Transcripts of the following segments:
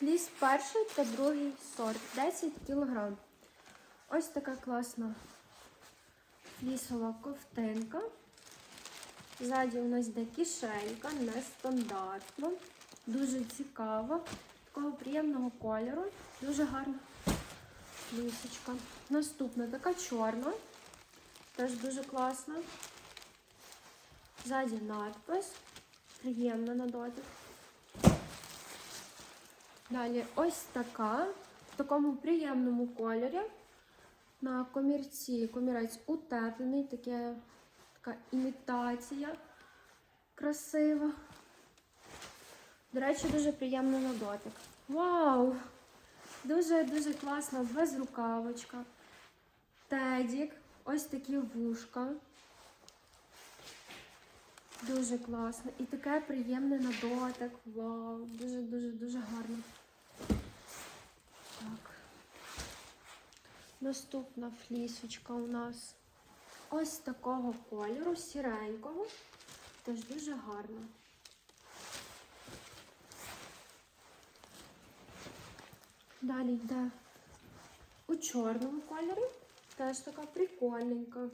Фліс перший та другий сорт 10 кг. Ось така класна флісова ковтинка. Ззаді у нас йде кишенька, нестандартно, дуже цікаво, такого приємного кольору, дуже гарна флісочка. Наступна така чорна, теж дуже класна. Ззаді надпис, приємна на дотик. Далі ось така, в такому приємному кольорі. На комірці комірець утеплений, таке, така імітація красива. До речі, дуже приємно на дотик. Вау! Дуже-дуже класна безрукавочка. Тедік, ось такі вушка. Дуже класно. І таке приємне на дотик. Вау! Дуже-дуже дуже гарно. Так. Наступна флісочка у нас ось такого кольору, сіренького. Теж дуже гарно. Далі йде у чорному кольорі. Теж така прикольненька.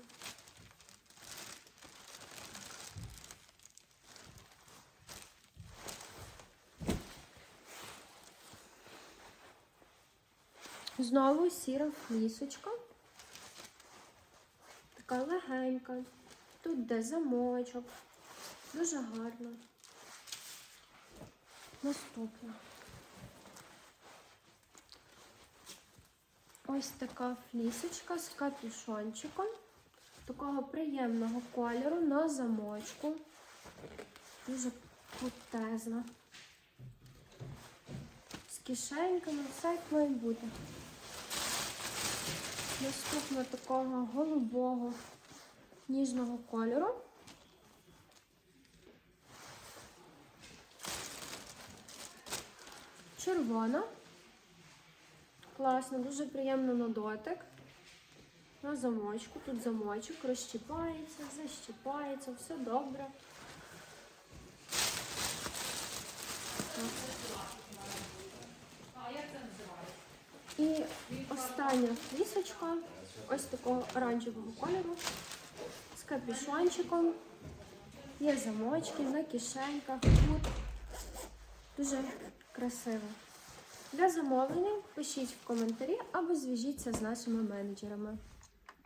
Знову сіра флісочка. Така легенька. Тут де замочок. Дуже гарно. Наступна. Ось така флісочка з капюшончиком. Такого приємного кольору на замочку. Дуже крутезна. З кишеньками, все як має бути. Наступно такого голубого ніжного кольору. Червона. Класно, дуже приємно на дотик. На замочку. Тут замочок розщіпається, защіпається, все добре. І остання флісочка ось такого оранжевого кольору з капюшончиком. Є замочки на кишеньках. Тут дуже красиво. Для замовлення пишіть в коментарі або зв'яжіться з нашими менеджерами.